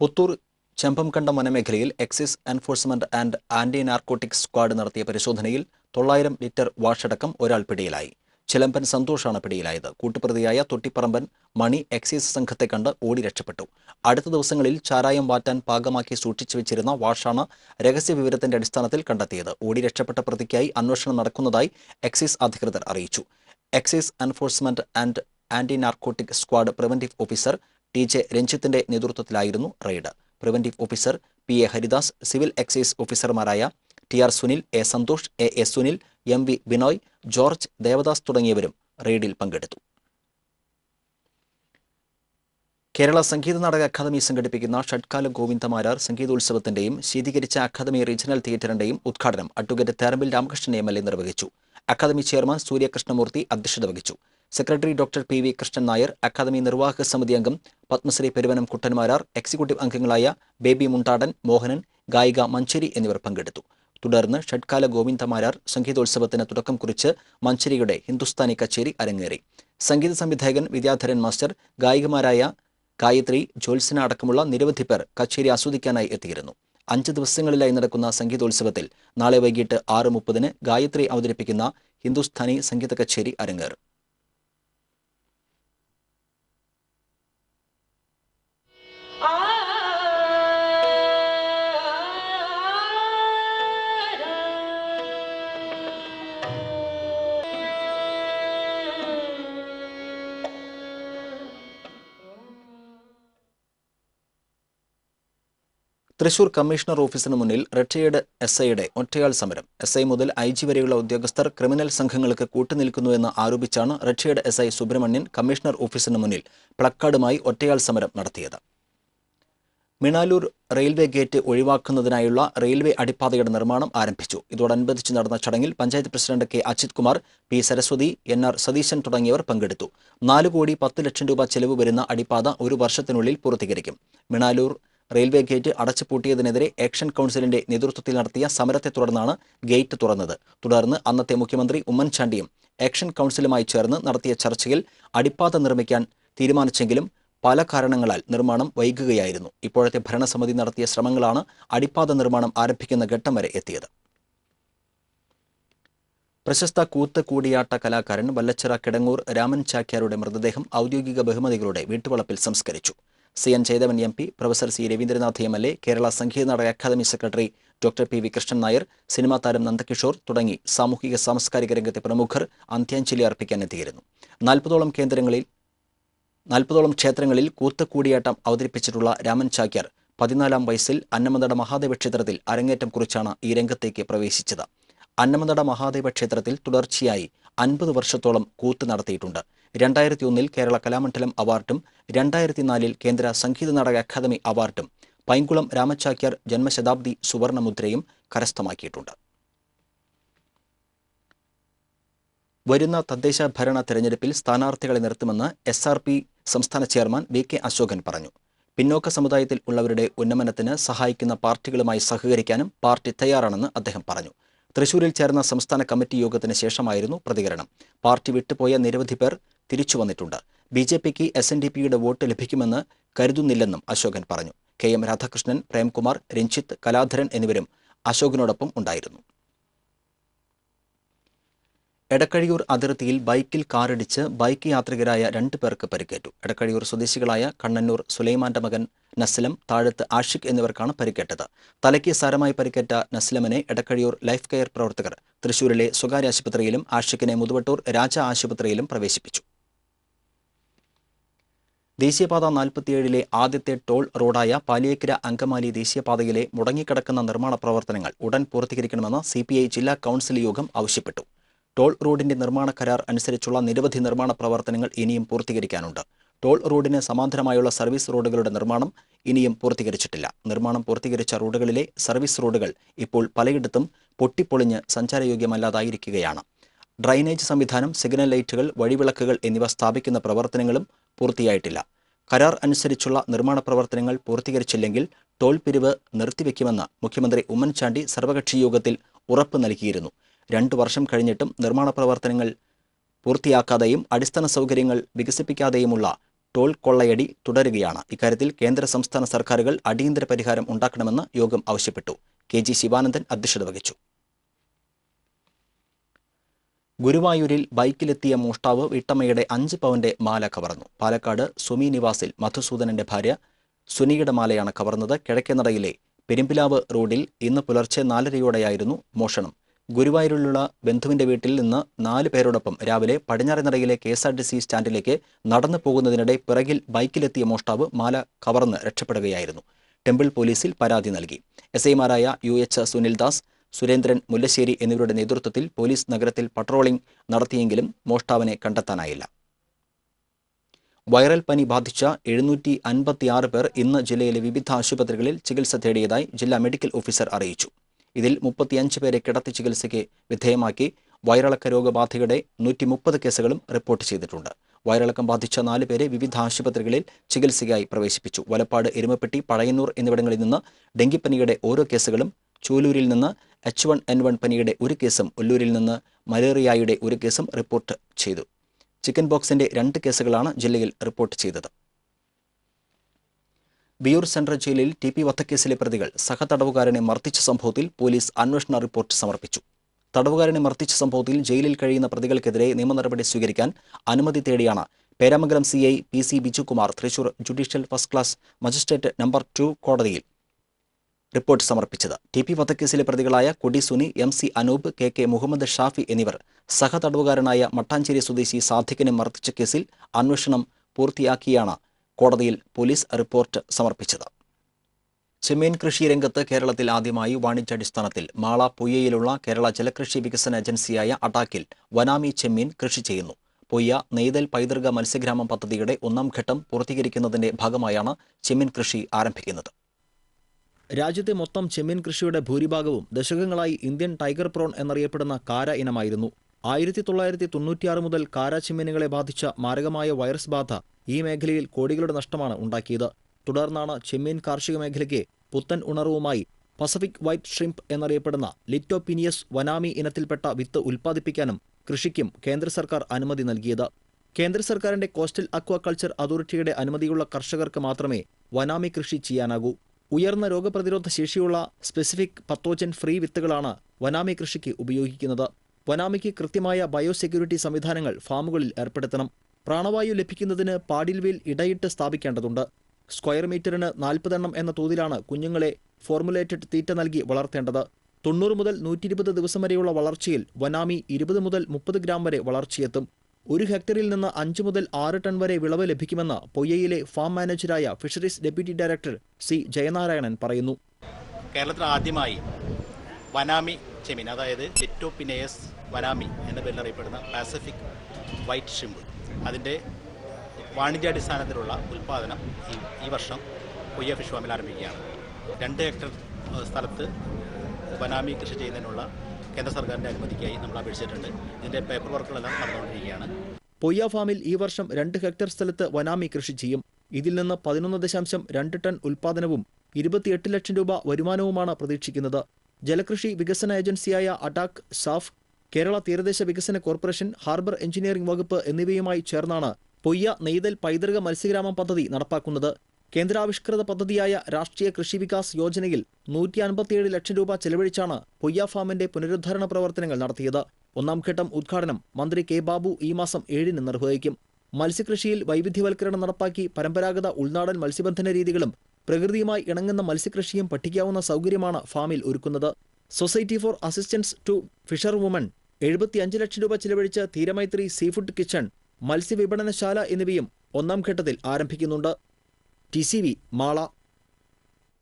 പുത്തൂർ ചെമ്പംകണ്ടം വനമേഖലയിൽ excise enforcement and anti narcotics squad നടത്തിയ പരിശോധനയിൽ തൊള്ളായിരം ലിറ്റർ വാഷടക്കം ഒരാൾ പിടിയിലായി. ചിലമ്പൻ സന്തോഷാണ് പിടിയിലായത്. കൂട്ടുപ്രതിയായ തൊട്ടിപ്പറമ്പൻ മണി എക്സൈസ് സംഘത്തെ കണ്ട് ഓടി രക്ഷപ്പെട്ടു. അടുത്ത ദിവസങ്ങളിൽ ചാരായം വാറ്റാൻ പാകമാക്കി സൂക്ഷിച്ചു വെച്ചിരുന്ന വാഷാണ് രഹസ്യ വിവരത്തിന്റെ അടിസ്ഥാനത്തിൽ കണ്ടെത്തിയത്. ഓടി രക്ഷപ്പെട്ട പ്രതിക്കായി അന്വേഷണം നടക്കുന്നതായി എക്സൈസ് അധികൃതർ അറിയിച്ചു. Excise enforcement and anti narcotic squad preventive officer T J രഞ്ജിത്തിന്റെ നേതൃത്വത്തിലായിരുന്നു raid. Preventive officer P A Haridas civil excise ഓഫീസർമാരായ T R Sunil A Santhosh A S Sunil M V Binoy George Devadas തുടങ്ങിയവരും റെയ്ഡിൽ പങ്കെടുത്തു. Kerala Sangeetha Nataka academy സംഘടിപ്പിക്കുന്ന ഷഡ്കാല ഗോവിന്ദമാരാർ സംഗീതോത്സവത്തിന്റെയും ശീതീകരിച്ച academy regional തിയേറ്ററിന്റെയും ഉദ്ഘാടനം advocate Therambil Ramakrishnan M L A നിർവഹിച്ചു. അക്കാദമി ചെയർമാൻ സൂര്യകൃഷ്ണമൂർത്തി അധ്യക്ഷത വഹിച്ചു. Secretary doctor P V Krishnan Nair academy നിർവാഹക സമിതി അംഗം പത്മശ്രീ പെരുവനം കുട്ടന്മാരാർ എക്സിക്യൂട്ടീവ് അംഗങ്ങളായ ബേബി മുണ്ടാടൻ മോഹനൻ ഗായിക മഞ്ചേരി എന്നിവർ പങ്കെടുത്തു. തുടർന്ന് ഷഡ്കാല ഗോവിന്ദമാരാർ സംഗീതോത്സവത്തിന് തുടക്കം കുറിച്ച് മഞ്ചരിയുടെ ഹിന്ദുസ്ഥാനി കച്ചേരി അരങ്ങേറി. സംഗീത സംവിധായകൻ വിദ്യാധരൻ മാസ്റ്റർ ഗായികമാരായ ഗായത്രി ജ്യോത്സന അടക്കമുള്ള നിരവധി പേർ കച്ചേരി ആസ്വദിക്കാനായി എത്തിയിരുന്നു. അഞ്ച് ദിവസങ്ങളിലായി നടക്കുന്ന സംഗീതോത്സവത്തിൽ നാളെ വൈകിട്ട് ആറ് മുപ്പതിന് ഗായത്രി അവതരിപ്പിക്കുന്ന ഹിന്ദുസ്ഥാനി സംഗീത കച്ചേരി അരങ്ങേറും. തൃശൂർ കമ്മീഷണർ ഓഫീസിന് മുന്നിൽ റിട്ടയേർഡ് എസ് ഐയുടെ ഒറ്റയാൾ സമരം. എസ് ഐ മുതൽ ഐ ജി വരെയുള്ള ഉദ്യോഗസ്ഥർ ക്രിമിനൽ സംഘങ്ങൾക്ക് കൂട്ടുനിൽക്കുന്നുവെന്ന് ആരോപിച്ചാണ് retired S I Subramanian commissioner ഓഫീസിന് മുന്നിൽ പ്ലക്കാർഡുമായി ഒറ്റയാൾ സമരം നടത്തിയത്. മിണാലൂർ റെയിൽവേ ഗേറ്റ് ഒഴിവാക്കുന്നതിനായുള്ള റെയിൽവേ അടിപ്പാതയുടെ നിർമ്മാണം ആരംഭിച്ചു. ഇതോടനുബന്ധിച്ച് നടന്ന ചടങ്ങിൽ panchayat president K Ajith Kumar P Saraswathi N R Satheesan തുടങ്ങിയവർ പങ്കെടുത്തു. നാല് കോടി പത്ത് ലക്ഷം രൂപ ചെലവ് വരുന്ന അടിപ്പാത ഒരു വർഷത്തിനുള്ളിൽ പൂർത്തീകരിക്കും. മിണാലൂർ റെയിൽവേ ഗേറ്റ് അടച്ചുപൂട്ടിയതിനെതിരെ ആക്ഷൻ കൗൺസിലിന്റെ നേതൃത്വത്തിൽ നടത്തിയ സമരത്തെ തുടർന്നാണ് ഗേറ്റ് തുറന്നത്. തുടർന്ന് അന്നത്തെ മുഖ്യമന്ത്രി ഉമ്മൻചാണ്ടിയും ആക്ഷൻ കൗൺസിലുമായി ചേർന്ന് നടത്തിയ ചർച്ചയിൽ അടിപ്പാത നിർമ്മിക്കാൻ തീരുമാനിച്ചെങ്കിലും പല കാരണങ്ങളാൽ നിർമ്മാണം വൈകുകയായിരുന്നു. ഇപ്പോഴത്തെ ഭരണസമിതി നടത്തിയ ശ്രമങ്ങളാണ് അടിപ്പാത നിർമ്മാണം ആരംഭിക്കുന്ന ഘട്ടം വരെ എത്തിയത്. പ്രശസ്ത കൂത്ത് കൂടിയാട്ട കലാകാരൻ വല്ലച്ചിറ കിടങ്ങൂർ രാമൻ ചാക്യാരുടെ മൃതദേഹം ഔദ്യോഗിക ബഹുമതികളുടെ വീട്ടുവളപ്പിൽ സംസ്കരിച്ചു. C N Chethavan M P professor C Raveendranath M L A Kerala Sangeetha Nataka academy secretary doctor P V Krishnan Nair cinema താരം നന്ദകിഷോർ തുടങ്ങി സാമൂഹിക സാംസ്കാരിക രംഗത്തെ പ്രമുഖർ അന്ത്യാഞ്ജലി അർപ്പിക്കാൻ എത്തിയിരുന്നു. നാൽപ്പതോളം കേന്ദ്രങ്ങളിൽ നാൽപ്പതോളം ക്ഷേത്രങ്ങളിൽ കൂത്തക്കൂടിയാട്ടം അവതരിപ്പിച്ചിട്ടുള്ള രാമൻ ചാക്യാർ പതിനാലാം വയസ്സിൽ അന്നമന്തട മഹാദേവ ക്ഷേത്രത്തിൽ അരങ്ങേറ്റം കുറിച്ചാണ് ഈ രംഗത്തേക്ക് പ്രവേശിച്ചത്. അന്നമന്തട മഹാദേവ ക്ഷേത്രത്തിൽ തുടർച്ചയായി അൻപത് വർഷത്തോളം കൂത്ത് നടത്തിയിട്ടുണ്ട്. രണ്ടായിരത്തി ഒന്നിൽ കേരള കലാമണ്ഡലം അവാർഡും രണ്ടായിരത്തി നാലിൽ കേന്ദ്ര സംഗീത നാടക അക്കാദമി അവാർഡും പൈങ്കുളം രാമചാക്യാർ ജന്മശതാബ്ദി സുവർണമുദ്രയും കരസ്ഥമാക്കിയിട്ടുണ്ട്. വരുന്ന തദ്ദേശ ഭരണ തെരഞ്ഞെടുപ്പിൽ സ്ഥാനാർത്ഥികളെ നിർത്തുമെന്ന് എസ് ആർ പി സംസ്ഥാന ചെയർമാൻ വി കെ അശോകൻ പറഞ്ഞു. പിന്നോക്ക സമുദായത്തിൽ ഉള്ളവരുടെ ഉന്നമനത്തിന് സഹായിക്കുന്ന പാർട്ടികളുമായി സഹകരിക്കാനും പാർട്ടി തയ്യാറാണെന്ന് അദ്ദേഹം പറഞ്ഞു. തൃശൂരിൽ ചേർന്ന സംസ്ഥാന കമ്മിറ്റി യോഗത്തിന് ശേഷമായിരുന്നു പ്രതികരണം. പാർട്ടി വിട്ടുപോയ നിരവധി പേർ തിരിച്ചു വന്നിട്ടുണ്ട് ബി ജെ പിക്ക് എസ് എൻ ഡി പിയുടെ വോട്ട് ലഭിക്കുമെന്ന് കരുതുന്നില്ലെന്നും അശോകൻ പറഞ്ഞു. കെ എം രാധാകൃഷ്ണൻ പ്രേംകുമാർ രഞ്ജിത്ത് കലാധരൻ എന്നിവരും അശോകനോടൊപ്പം ഉണ്ടായിരുന്നു. എടക്കഴിയൂർ അതിർത്തിയിൽ ബൈക്കിൽ കാറിടിച്ച് ബൈക്ക് യാത്രികരായ രണ്ടു പേർക്ക് പരിക്കേറ്റു. എടക്കഴിയൂർ സ്വദേശികളായ കണ്ണന്നൂർ സുലൈമാന്റെ മകൻ നസ്ലം താഴത്ത് ആഷിഖ് എന്നിവർക്കാണ് പരിക്കേറ്റത്. തലയ്ക്ക് സാരമായി പരിക്കേറ്റ നസ്ലമിനെ എടക്കഴിയൂർ ലൈഫ് കെയർ പ്രവർത്തകർ തൃശൂരിലെ സ്വകാര്യ ആശുപത്രിയിലും ആഷിഖിനെ മുതുവട്ടൂർ രാജ ആശുപത്രിയിലും പ്രവേശിപ്പിച്ചു. ദേശീയപാത നാൽപ്പത്തിയേഴിലെ ആദ്യത്തെ ടോൾ റോഡായ പാലിയേക്കര അങ്കമാലി ദേശീയപാതയിലെ മുടങ്ങിക്കിടക്കുന്ന നിർമ്മാണ പ്രവർത്തനങ്ങൾ ഉടൻ പൂർത്തീകരിക്കണമെന്ന് സി ജില്ലാ കൗൺസിൽ യോഗം ആവശ്യപ്പെട്ടു. ടോൾ റോഡിന്റെ നിർമ്മാണ കരാർ അനുസരിച്ചുള്ള നിരവധി നിർമ്മാണ പ്രവർത്തനങ്ങൾ ഇനിയും പൂർത്തീകരിക്കാനുണ്ട്. ടോൾ റോഡിന് സമാന്തരമായുള്ള സർവീസ് റോഡുകളുടെ നിർമ്മാണം ഇനിയും പൂർത്തീകരിച്ചിട്ടില്ല. നിർമ്മാണം പൂർത്തീകരിച്ച റോഡുകളിലെ സർവീസ് റോഡുകൾ ഇപ്പോൾ പലയിടത്തും പൊട്ടിപ്പൊളിഞ്ഞ് സഞ്ചാരയോഗ്യമല്ലാതായിരിക്കുകയാണ്. ഡ്രൈനേജ് സംവിധാനം സിഗ്നൽ ലൈറ്റുകൾ വഴിവിളക്കുകൾ എന്നിവ സ്ഥാപിക്കുന്ന പ്രവർത്തനങ്ങളും പൂർത്തിയായിട്ടില്ല. കരാർ അനുസരിച്ചുള്ള നിർമ്മാണ പ്രവർത്തനങ്ങൾ പൂർത്തീകരിച്ചില്ലെങ്കിൽ ടോൾ പിരിവ് നിർത്തിവെക്കുമെന്ന് മുഖ്യമന്ത്രി ഉമ്മൻചാണ്ടി സർവകക്ഷി യോഗത്തിൽ ഉറപ്പ് നൽകിയിരുന്നു. രണ്ടു വർഷം കഴിഞ്ഞിട്ടും നിർമ്മാണ പ്രവർത്തനങ്ങൾ പൂർത്തിയാക്കാതെയും അടിസ്ഥാന സൗകര്യങ്ങൾ വികസിപ്പിക്കാതെയുമുള്ള ടോൾ കൊള്ളയടി തുടരുകയാണ്. ഇക്കാര്യത്തിൽ കേന്ദ്ര സംസ്ഥാന സർക്കാരുകൾ അടിയന്തര പരിഹാരം ഉണ്ടാക്കണമെന്ന് യോഗം ആവശ്യപ്പെട്ടു. കെ ജി ശിവാനന്ദൻ അധ്യക്ഷത വഹിച്ചു. ഗുരുവായൂരിൽ ബൈക്കിലെത്തിയ മോഷ്ടാവ് വീട്ടമ്മയുടെ അഞ്ച് പവന്റെ മാല കവർന്നു. പാലക്കാട് സുമി നിവാസിൽ മധുസൂദനന്റെ ഭാര്യ സുനിയുടെ മാലയാണ് കവർന്നത്. കിഴക്കേനടയിലെ പെരുമ്പിലാവ് റോഡിൽ ഇന്ന് പുലർച്ചെ നാലരയോടെയായിരുന്നു മോഷണം. ഗുരുവായൂരിലുള്ള ബന്ധുവിന്റെ വീട്ടിൽ നിന്ന് നാല് പേരോടൊപ്പം രാവിലെ പടിഞ്ഞാറനടയിലെ K S R T C സ്റ്റാൻഡിലേക്ക് നടന്നു പോകുന്നതിനിടെ പിറകിൽ ബൈക്കിലെത്തിയ മോഷ്ടാവ് മാല കവർന്ന് രക്ഷപ്പെടുകയായിരുന്നു. ടെമ്പിൾ പോലീസിൽ പരാതി നൽകി. എസ് ഐമാരായ യു എച്ച് സുനിൽദാസ് സുരേന്ദ്രൻ മുല്ലശ്ശേരി എന്നിവരുടെ നേതൃത്വത്തിൽ പോലീസ് നഗരത്തിൽ പട്രോളിംഗ് നടത്തിയെങ്കിലും മോഷ്ടാവിനെ കണ്ടെത്താനായില്ല. വൈറൽ പനി ബാധിച്ച എഴുന്നൂറ്റി അൻപത്തിയാറ് പേർ ഇന്ന് ജില്ലയിലെ വിവിധ ആശുപത്രികളിൽ ചികിത്സ തേടിയതായി ജില്ലാ മെഡിക്കൽ ഓഫീസർ അറിയിച്ചു. ഇതിൽ മുപ്പത്തിയഞ്ച് പേരെ കിടത്തി ചികിത്സയ്ക്ക് വിധേയമാക്കി വയറിളക്ക രോഗബാധയുടെ നൂറ്റി മുപ്പത് കേസുകളും റിപ്പോർട്ട് ചെയ്തിട്ടുണ്ട്. വയറിളക്കം ബാധിച്ച നാല് പേരെ വിവിധ ആശുപത്രികളിൽ ചികിത്സയ്ക്കായി പ്രവേശിപ്പിച്ചു. വലപ്പാട് എരുമപ്പെട്ടി പഴയന്നൂർ എന്നിവിടങ്ങളിൽ നിന്ന് ഡെങ്കിപ്പനിയുടെ ഓരോ കേസുകളും ചൂലൂരിൽ നിന്ന് എച്ച് വൺ എൻ വൺ പനിയുടെ ഒരു കേസും ഒല്ലൂരിൽ നിന്ന് മലേറിയയുടെ ഒരു കേസും റിപ്പോർട്ട് ചെയ്തു. ചിക്കൻ ബോക്സിന്റെ രണ്ട് കേസുകളാണ് ജില്ലയിൽ റിപ്പോർട്ട് ചെയ്തത്. ബിയൂർ സെൻട്രൽ ജയിലിൽ ടി പി വധക്കേസിലെ പ്രതികൾ സഹതടവുകാരനെ മർദ്ദിച്ച സംഭവത്തിൽ പോലീസ് അന്വേഷണ റിപ്പോർട്ട് സമർപ്പിച്ചു. തടവുകാരനെ മർദ്ദിച്ച സംഭവത്തിൽ ജയിലിൽ കഴിയുന്ന പ്രതികൾക്കെതിരെ നിയമ നടപടി സ്വീകരിക്കാൻ അനുമതി തേടിയാണ് Peramangalam C I P C Bijukumar Thrissur judicial first class magistrate number two കോടതിയിൽ റിപ്പോർട്ട് സമർപ്പിച്ചത്. ടി പി വധക്കേസിലെ പ്രതികളായ Kodi Suni M C Anoop K K Muhammad Shafi എന്നിവർ സഹതടവുകാരനായ മട്ടാഞ്ചേരി സ്വദേശി സാധിക്കിനെ മർദ്ദിച്ച കേസിൽ അന്വേഷണം പൂർത്തിയാക്കിയാണ് കോടതിയിൽ പോലീസ് റിപ്പോർട്ട് സമർപ്പിച്ചത്. ചെമ്മീൻ കൃഷി രംഗത്ത് കേരളത്തിൽ ആദ്യമായി വാണിജ്യാടിസ്ഥാനത്തിൽ മാള പൊയ്യയിലുള്ള കേരള ജലകൃഷി വികസന ഏജൻസിയായ അടാക്കിൽ വനാമി ചെമ്മീൻ കൃഷി ചെയ്യുന്നു. പൊയ്യ നെയ്തൽ പൈതൃക മത്സ്യഗ്രാമം പദ്ധതിയുടെ ഒന്നാം ഘട്ടം പൂർത്തീകരിക്കുന്നതിന്റെ ഭാഗമായാണ് ചെമ്മീൻ കൃഷി ആരംഭിക്കുന്നത്. രാജ്യത്തെ മൊത്തം ചെമ്മീൻ കൃഷിയുടെ ഭൂരിഭാഗവും ദശകങ്ങളായി ഇന്ത്യൻ ടൈഗർ പ്രോൺ എന്നറിയപ്പെടുന്ന കാര ഇനമായിരുന്നു. ആയിരത്തി തൊള്ളായിരത്തി തൊണ്ണൂറ്റിയാറ് മുതൽ കാര ചെമ്മീനുകളെ ബാധിച്ച മാരകമായ വൈറസ് ബാധ ഈ മേഖലയിൽ കോടികളുടെ നഷ്ടമാണ് ഉണ്ടാക്കിയത്. തുടർന്നാണ് ചെമ്മീൻ കാർഷിക മേഖലയ്ക്ക് പുത്തൻ ഉണർവുമായി പസഫിക് വൈറ്റ് ഷ്രിംപ് എന്നറിയപ്പെടുന്ന ലിറ്റോപിനിയസ് വനാമി ഇനത്തിൽപ്പെട്ട വിത്ത് ഉൽപ്പാദിപ്പിക്കാനും കൃഷിക്കും കേന്ദ്ര സർക്കാർ അനുമതി നൽകിയത്. കേന്ദ്ര സർക്കാരിന്റെ കോസ്റ്റൽ അക്വാകൾച്ചർ അതോറിറ്റിയുടെ അനുമതിയുള്ള കർഷകർക്ക് മാത്രമേ വനാമി കൃഷി ചെയ്യാനാകൂ. ഉയർന്ന രോഗപ്രതിരോധ ശേഷിയുള്ള സ്പെസിഫിക് പത്തോജൻ ഫ്രീ വിത്തുകളാണ് വനാമി കൃഷിക്ക് ഉപയോഗിക്കുന്നത്. വനാമിക്ക് കൃത്യമായ ബയോസെക്യൂരിറ്റി സംവിധാനങ്ങൾ ഫാമുകളിൽ ഏർപ്പെടുത്തണം. പ്രാണവായു ലഭിക്കുന്നതിന് പാടിൽവേൽ ഇടയിട്ട് സ്ഥാപിക്കേണ്ടതുണ്ട്. സ്ക്വയർ മീറ്ററിന് നാൽപ്പതെണ്ണം എന്ന തോതിലാണ് കുഞ്ഞുങ്ങളെ ഫോർമുലേറ്റഡ് തീറ്റ നൽകി വളർത്തേണ്ടത്. തൊണ്ണൂറ് മുതൽ നൂറ്റി ദിവസം വരെയുള്ള വളർച്ചയിൽ വനാമി ഇരുപത് മുതൽ മുപ്പത് ഗ്രാം വരെ വളർച്ചയെത്തും. ഒരു ഹെക്ടറിൽ നിന്ന് അഞ്ച് മുതൽ ആറ് ടൺ വരെ വിളവ് ലഭിക്കുമെന്ന് പൊയ്യയിലെ farm മാനേജരായ fisheries deputy director C Jayanarayanan പറയുന്നു. കേരളത്തിൽ ആദ്യമായി വനാമി ചെമിൻ അതായത് എറ്റോപിനേയസ് വനാമി എന്ന പേരിൽ അറിയപ്പെടുന്ന പാസഫിക് വൈറ്റ് ഷിമ്പ് അതിന്റെ വാണിജ്യാടിസ്ഥാനത്തിലുള്ള ഉൽപ്പാദനം ഈ ഈ വർഷം കൊയ്യ ഫിഷ് ഫാമിൽ ആരംഭിക്കുകയാണ്. രണ്ട് ഹെക്ടർ സ്ഥലത്ത് വനാമി കൃഷി ചെയ്യുന്നതിനുള്ള കേന്ദ്ര സർക്കാരിന്റെ അനുമതിക്കായി നമ്മൾ അപേക്ഷിച്ചിട്ടുണ്ട്. ഇതിന്റെ പേപ്പർ വർക്കുകളെല്ലാം നടന്നുകൊണ്ടിരിക്കുകയാണ്. പൊയ്യ ഫാമിൽ ഈ വർഷം രണ്ട് ഹെക്ടർ സ്ഥലത്ത് വനാമി കൃഷി ചെയ്യും. ഇതിൽ നിന്ന് പതിനൊന്ന് ദശാംശം രണ്ട് ടൺ ഉൽപാദനവും ഇരുപത്തിയെട്ട് ലക്ഷം രൂപ വരുമാനവുമാണ് പ്രതീക്ഷിക്കുന്നത്. ജലകൃഷി വികസന ഏജൻസിയായ അഡാക് സാഫ് കേരള തീരദേശ വികസന കോർപ്പറേഷൻ ഹാർബർ എഞ്ചിനീയറിംഗ് വകുപ്പ് എന്നിവയുമായി ചേർന്നാണ് പൊയ്യ നെയ്തൽ പൈതൃക മത്സ്യഗ്രാമം പദ്ധതി നടപ്പാക്കുന്നത്. കേന്ദ്രാവിഷ്കൃത പദ്ധതിയായ രാഷ്ട്രീയ കൃഷി വികാസ് യോജനയിൽ നൂറ്റി അൻപത്തിയേഴ് ലക്ഷം രൂപ ചെലവഴിച്ചാണ് പൊയ്യ ഫാമിന്റെ പുനരുദ്ധാരണ പ്രവർത്തനങ്ങൾ നടത്തിയത്. ഒന്നാം ഘട്ടം ഉദ്ഘാടനം മന്ത്രി കെ ബാബു ഈ മാസം ഏഴിന് നിർവഹിക്കും. മത്സ്യകൃഷിയിൽ വൈവിധ്യവൽക്കരണം നടപ്പാക്കി പരമ്പരാഗത ഉൾനാടൻ മത്സ്യബന്ധന രീതികളും പ്രകൃതിയുമായി ഇണങ്ങുന്ന മത്സ്യകൃഷിയും പഠിക്കാവുന്ന സൗകര്യമാണ് ഫാമിൽ ഒരുക്കുന്നത്. Society for assistance to fisher woman എഴുപത്തിയഞ്ച് ലക്ഷം രൂപ ചിലവഴിച്ച തീരമൈത്രി സീഫുഡ് കിച്ചൺ മത്സ്യവിപണനശാല എന്നിവയും ഒന്നാം ഘട്ടത്തിൽ ആരംഭിക്കുന്നുണ്ട്. T C V Mala.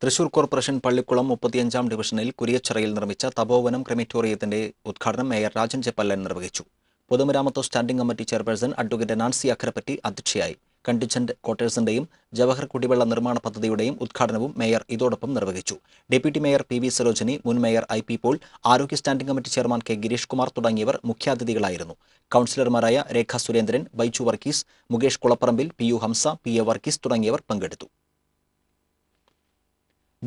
Thrissur corporation Pallikkulam മുപ്പത്തിയഞ്ചാം ഡിവിഷനിൽ കുരിയച്ചിറയിൽ നിർമ്മിച്ച തപോവനം ക്രമിറ്റോറിയത്തിന്റെ ഉദ്ഘാടനം മേയർ രാജൻ ചെപ്പല്ലൻ നിർവഹിച്ചു. പൊതുമരാമത്ത് standing committee chairperson advocate Nancy Akharappatti അധ്യക്ഷയായി. കണ്ടിജന്റ് ക്വാർട്ടേഴ്സിന്റെയും ജവഹർ കുടിവെള്ള നിർമ്മാണ പദ്ധതിയുടെയും ഉദ്ഘാടനവും മേയർ ഇതോടൊപ്പം നിർവഹിച്ചു. Deputy mayor P V Sarojini മുൻ മേയർ ഐ പി പോൾ ആരോഗ്യ standing committee chairman K Girish Kumar തുടങ്ങിയവർ മുഖ്യാതിഥികളായിരുന്നു. കൌൺസിലർമാരായ Rekha Surendran Baichu Varghese Mukesh Kulapparambil P U Hamsa P A Varghese തുടങ്ങിയവർ പങ്കെടുത്തു.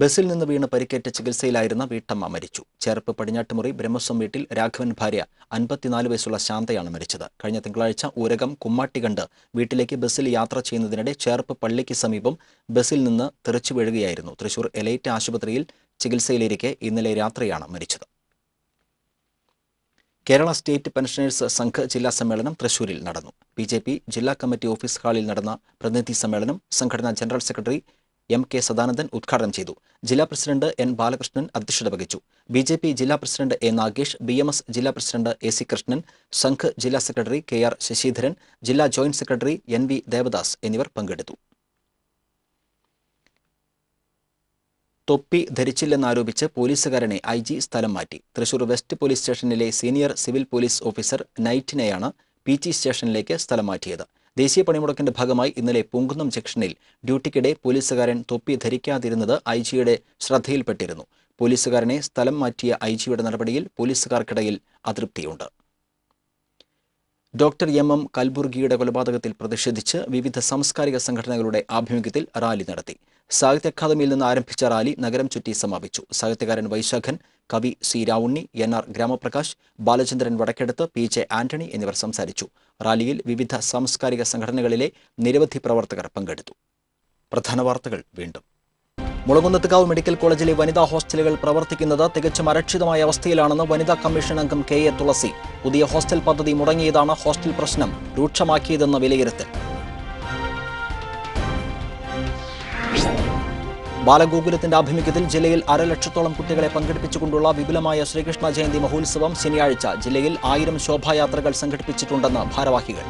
ബസ്സിൽ നിന്ന് വീണ് പരിക്കേറ്റ ചികിത്സയിലായിരുന്ന വീട്ടമ്മ മരിച്ചു. ചേർപ്പ് പടിഞ്ഞാട്ടുമുറി ബ്രഹ്മസ്വം വീട്ടിൽ രാഘവൻ ഭാര്യ അൻപത്തിനാല് വയസ്സുള്ള ശാന്തയാണ് മരിച്ചത്. കഴിഞ്ഞ തിങ്കളാഴ്ച ഊരകം കുമ്മാട്ടികണ്ട് വീട്ടിലേക്ക് ബസ്സിൽ യാത്ര ചെയ്യുന്നതിനിടെ ചേർപ്പ് പള്ളിക്ക് സമീപം ബസിൽ നിന്ന് തെറിച്ചു വീഴുകയായിരുന്നു. തൃശൂർ എലൈറ്റ് ആശുപത്രിയിൽ ചികിത്സയിലിരിക്കെ ഇന്നലെ രാത്രിയാണ് മരിച്ചത്. കേരള സ്റ്റേറ്റ് പെൻഷനേഴ്സ് സംഘ് ജില്ലാ സമ്മേളനം തൃശൂരിൽ നടന്നു. ബി ജില്ലാ കമ്മിറ്റി ഓഫീസ് ഹാളിൽ നടന്ന പ്രതിനിധി സമ്മേളനം സംഘടനാ general secretary M K Sadanandan ഉദ്ഘാടനം ചെയ്തു. ജില്ലാ പ്രസിഡന്റ് എൻ ബാലകൃഷ്ണൻ അധ്യക്ഷത വഹിച്ചു. ബി ജെ പി ജില്ലാ president A Nagesh B M S ജില്ലാ president A C Krishnan Sangh ജില്ലാ സെക്രട്ടറി കെ ആർ ശശിധരൻ ജില്ലാ joint secretary N V Devadas എന്നിവർ പങ്കെടുത്തു. തൊപ്പി ധരിച്ചില്ലെന്നാരോപിച്ച് പോലീസുകാരനെ ഐ ജി സ്ഥലം മാറ്റി. തൃശൂർ വെസ്റ്റ് പോലീസ് സ്റ്റേഷനിലെ സീനിയർ സിവിൽ പോലീസ് ഓഫീസർ നൈറ്റിനെയാണ് പി ടി സ്റ്റേഷനിലേക്ക് സ്ഥലം മാറ്റിയത്. ദേശീയ പണിമുടക്കിന്റെ ഭാഗമായി ഇന്നലെ പൂങ്കുന്നം ജംഗ്ഷനിൽ ഡ്യൂട്ടിക്കിടെ പോലീസുകാരൻ തൊപ്പി ധരിക്കാതിരുന്നത് ഐ ജിയുടെ ശ്രദ്ധയിൽപ്പെട്ടിരുന്നു. പോലീസുകാരനെ സ്ഥലം മാറ്റിയ ഐ ജിയുടെ നടപടിയിൽ പോലീസുകാർക്കിടയിൽ അതൃപ്തിയുണ്ട്. ഡോക്ടർ എം എം കൽബുർഗിയുടെ കൊലപാതകത്തിൽ പ്രതിഷേധിച്ച് വിവിധ സാംസ്കാരിക സംഘടനകളുടെ ആഭിമുഖ്യത്തിൽ റാലി നടത്തി. സാഹിത്യ അക്കാദമിയിൽ നിന്ന് ആരംഭിച്ച റാലി നഗരം ചുറ്റി സമാപിച്ചു. സാഹിത്യകാരൻ വൈശാഖൻ കവി C Ravunni N R Gramaprakash Balachandran Vadakkedath P J Antony എന്നിവർ സംസാരിച്ചു. റാലിയിൽ വിവിധ സാംസ്കാരിക സംഘടനകളിലെ നിരവധി പ്രവർത്തകർ പങ്കെടുത്തു. പ്രധാന വാർത്തകൾ വീണ്ടും. മുളകുന്നത്തുകാവ് മെഡിക്കൽ കോളേജിലെ വനിതാ ഹോസ്റ്റലുകൾ പ്രവർത്തിക്കുന്നത് തികച്ചും അരക്ഷിതമായ അവസ്ഥയിലാണെന്ന് വനിതാ കമ്മീഷൻ അംഗം കെ എ തുളസി. പുതിയ ഹോസ്റ്റൽ പദ്ധതി മുടങ്ങിയതാണ് ഹോസ്റ്റൽ പ്രശ്നം രൂക്ഷമാക്കിയതെന്ന് വിലയിരുത്തൽ. ബാലഗോകുലത്തിന്റെ ആഭിമുഖ്യത്തിൽ ജില്ലയിൽ അരലക്ഷത്തോളം കുട്ടികളെ പങ്കെടുപ്പിച്ചുകൊണ്ടുള്ള വിപുലമായ ശ്രീകൃഷ്ണ ജയന്തി മഹോത്സവം ശനിയാഴ്ച ജില്ലയിൽ ആയിരം ശോഭായാത്രകൾ സംഘടിപ്പിച്ചിട്ടുണ്ടെന്ന് ഭാരവാഹികൾ.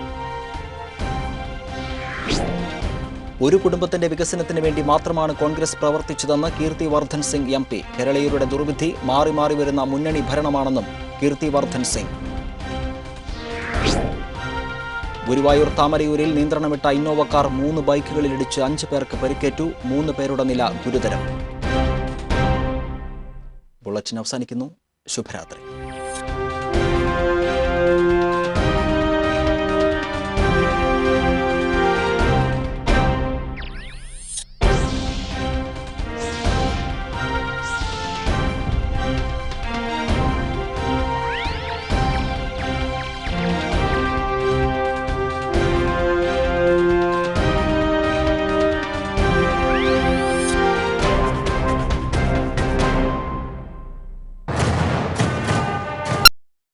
ഒരു കുടുംബത്തിന്റെ വികസനത്തിന് വേണ്ടി മാത്രമാണ് കോൺഗ്രസ് പ്രവർത്തിച്ചതെന്ന് കീർത്തി വർദ്ധൻ സിംഗ് എം പി. കേരളീയരുടെ ദുർവിധി മാറി മാറി വരുന്ന മുന്നണി ഭരണമാണെന്നും കീർത്തി വർദ്ധൻ സിംഗ്. ഗുരുവായൂർ താമരയൂരിൽ നിയന്ത്രണമിട്ട ഇന്നോവ കാർ മൂന്ന് ബൈക്കുകളിലിടിച്ച് അഞ്ച് പേർക്ക് പരിക്കേറ്റു. മൂന്ന് പേരുടെ നില ഗുരുതരം. ബുള്ളറ്റിൻ അവസാനിക്കുന്നു. ശുഭരാത്രി.